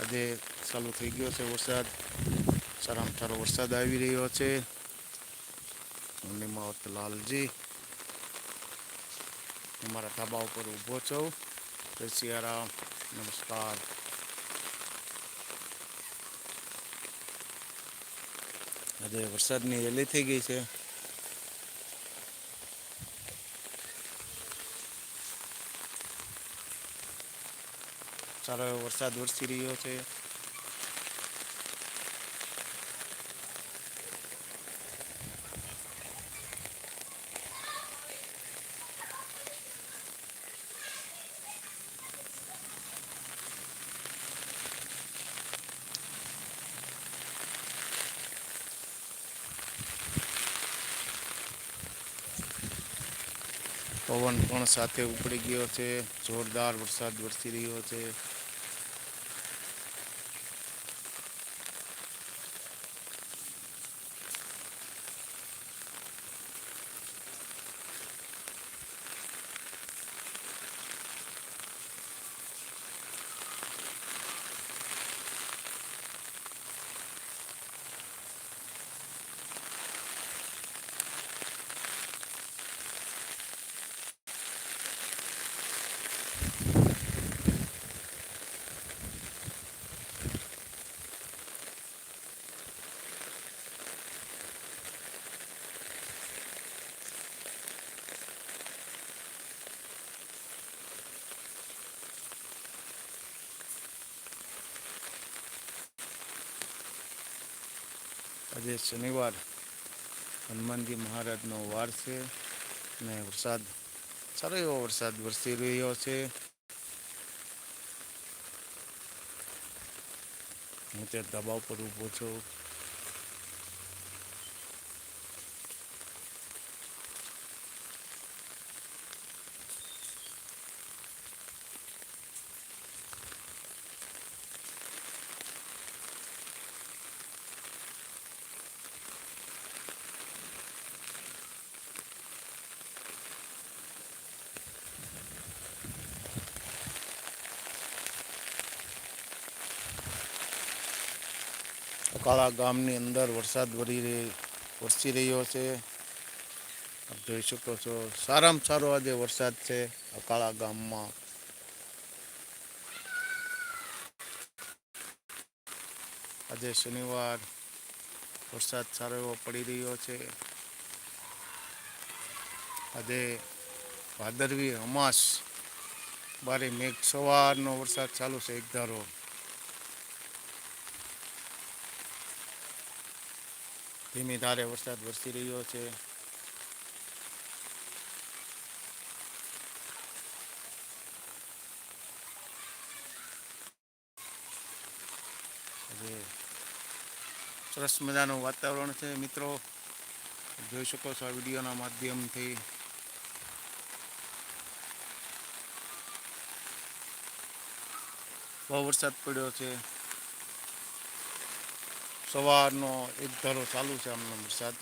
આજે ચાલુ થઈ ગયો છે વરસાદ. સારામાં સારો વરસાદ આવી રહ્યો છે. નિમાવત લાલજી. અમારા ધાબા ઉપર ઊભો છું. સિયારામ. નમસ્કાર. આજે વરસાદની હેલી થઈ ગઈ છે. સારો વરસાદ વરસી રહ્યો છે. પવન પણ સાથે ઉપડી ગયો છે. જોરદાર વરસાદ વરસી રહ્યો છે. આજે શનિવાર હનુમાનજી મહારાજનો વાર છે અને વરસાદ, સારો એવો વરસાદ વરસી રહ્યો છે. હું તે દબાવ પર ઊભો છું. અકાળા ગામની અંદર વરસાદ વરી વરસી રહ્યો છે. આપ જોઈ શકો છો, સારામાં સારો આજે વરસાદ છે અકાળા ગામમાં. આજે શનિવાર, વરસાદ સારો એવો પડી રહ્યો છે. આજે ભાદરવી, અમાસ, બારે મેઘ સવારનો વરસાદ ચાલુ છે, એક ધીમી ધારે વરસાદ વરસી રહ્યો છે. સરસ મજાનું વાતાવરણ છે મિત્રો. જોઈ શકો છો આ વિડીયોના માધ્યમથી. બહુ વરસાદ પડ્યો છે. સવારનો એક ધારો ચાલુ છે આમનો વરસાદ.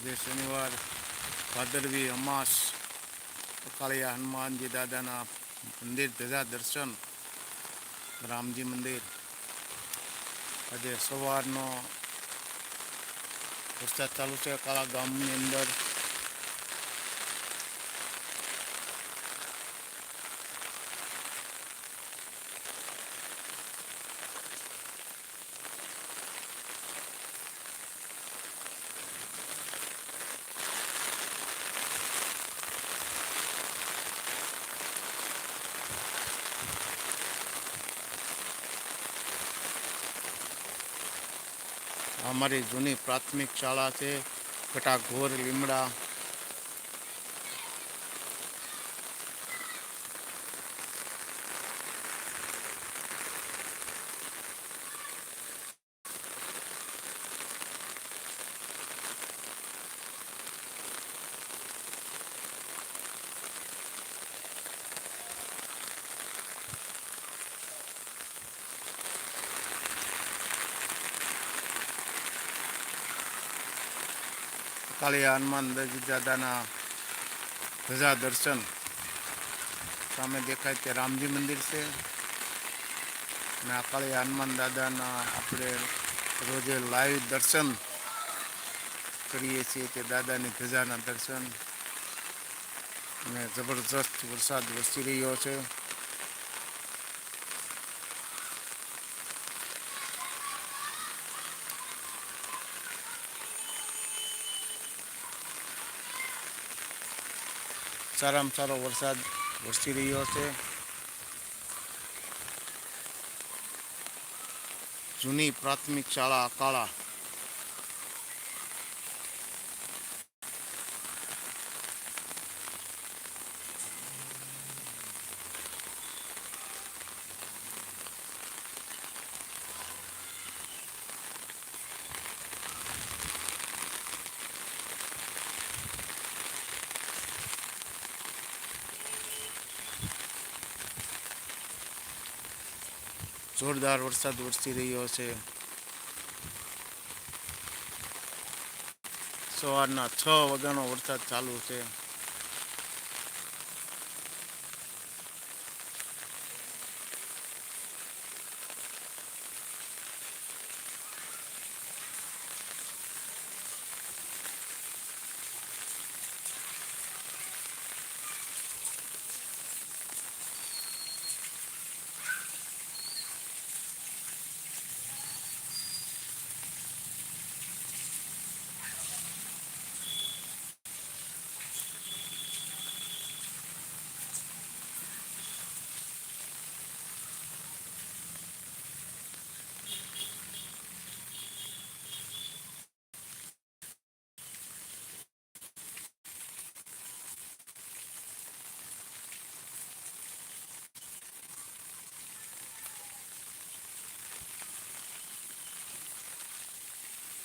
આજે શનિવાર, ભાદરવી અમાસ, અકાળિયા હનુમાનજી દાદાના મંદિર ધજા દર્શન, રામજી મંદિર. આજે સવારનો વરસાદ ચાલુ છે કાળા ગામની અંદર. અમારી જૂની પ્રાથમિક શાળા છે કટાઘોર લીમડા કાળિયા હનુમાન દાદાના ધજા દર્શન. સામે દેખાય તે રામજી મંદિર છે. અને આ કાળી હનુમાન દાદાના આપણે રોજે લાઈવ દર્શન કરીએ છીએ તે દાદાની ધજાના દર્શન. અને જબરજસ્ત વરસાદ વરસી રહ્યો છે. સારામાં સારો વરસાદ વરસી રહ્યો છે. જૂની પ્રાથમિક શાળા અકાળા જોરદાર વરસાદ વરસી રહ્યો છે. સવારના છ વાગ્યાનો વરસાદ ચાલુ છે.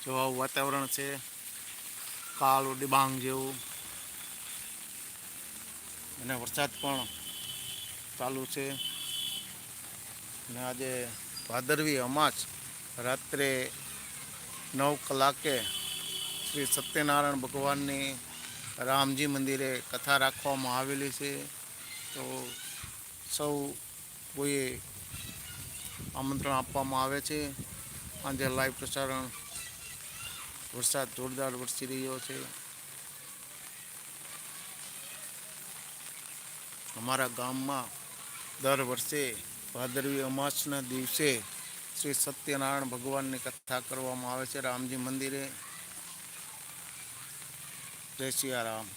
જો વાતાવરણ છે કાળું ડિબાંગ જેવું. અને વરસાદ પણ ચાલુ છે. અને આજે ભાદરવી અમાસ, રાત્રે નવ કલાકે શ્રી સત્યનારાયણ ભગવાનની રામજી મંદિરે કથા રાખવામાં આવેલી છે. તો સૌ કોઈએ આમંત્રણ આપવામાં આવે છે. આજે લાઈવ પ્રસારણ વરસાદ જોરદાર વરસી રહ્યો છે. અમારા ગામમાં દર વર્ષે ભાદરવી અમાસના દિવસે શ્રી સત્યનારાયણ ભગવાનની કથા કરવામાં આવે છે. રામજી મંદિરે. જય સિયારામ.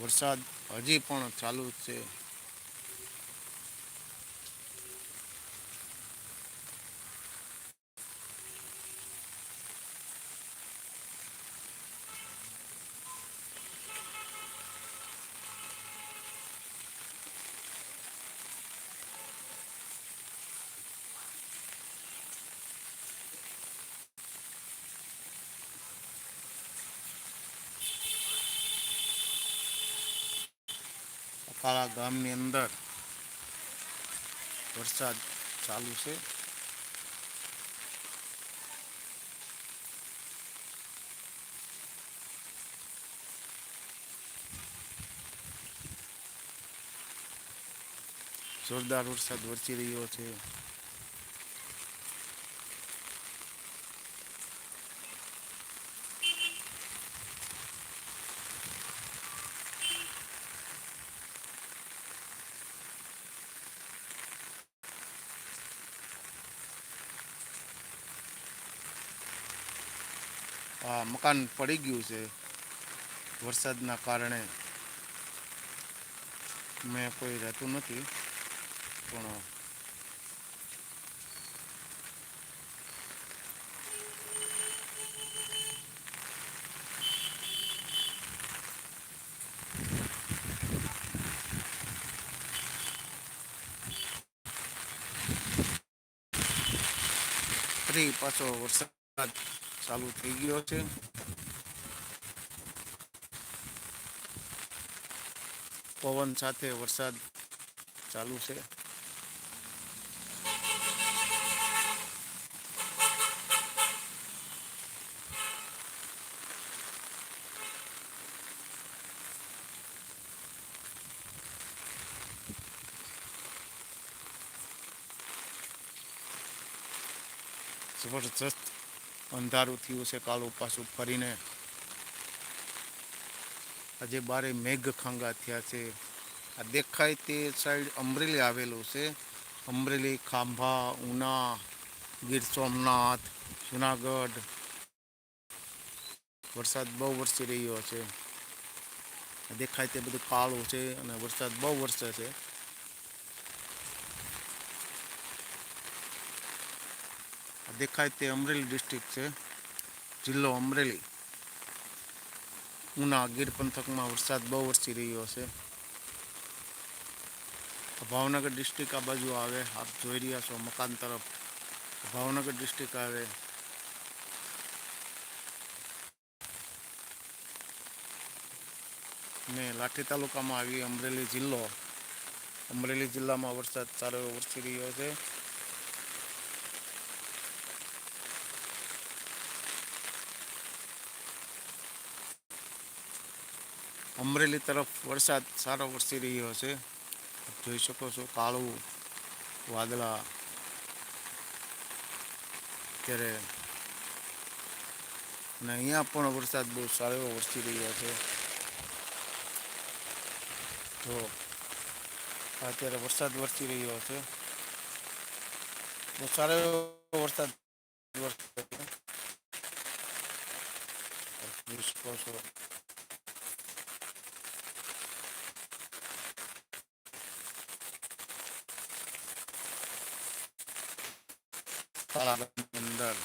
વરસાદ હજી પણ ચાલુ છે. અકાળા ગામની અંદર વરસાદ ચાલુ છે. જોરદાર વરસાદ વરસી રહ્યો છે. આ મકાન પડી ગયું છે વરસાદના કારણે મેં કોઈ રહેતું નથી પણ ફરી પાછો વરસાદ ચાલુ થઈ ગયો છે. પવન સાથે વરસાદ ચાલુ છે. Может, અંધારું થયું છે, કાળું પાછું ફરીને. આજે બારે મેઘ ખાંગા થયા છે. આ દેખાય તે સાઈડ અમરેલી આવેલું છે. અમરેલી, ખાંભા, ઉના, ગીર સોમનાથ, જુનાગઢ. વરસાદ બહુ વરસી રહ્યો છે. દેખાય તે બધું કાળું છે અને વરસાદ બહુ વરસે છે. દેખાય તે અમરેલી ડિસ્ટ્રિક્ટ છે. જિલ્લો અમરેલી. ઉના ગીર પંથકમાં વરસાદ બહુ વરસી રહ્યો છે. ભાવનગર ડિસ્ટ્રિક્ટ આ બાજુ આવે. આપ જોઈ રહ્યા છો મકાન તરફ. ભાવનગર ડિસ્ટ્રિક્ટ આવે. ને લાઠી તાલુકામાં આવી અમરેલી જિલ્લો. અમરેલી જિલ્લામાં વરસાદ સારો એવો વરસી રહ્યો છે. અમરેલી તરફ વરસાદ સારો વરસી રહ્યો છે. આપ જોઈ શકો છો કાળું વાદળા ત્યારે અને અહીંયા પણ વરસાદ બહુ સારો એવો વરસી રહ્યો છે. તો અત્યારે વરસાદ વરસી રહ્યો છે. બહુ સારો એવો વરસાદ વરસે છે. આપ જોઈ શકો છો. તાલાબની અંદર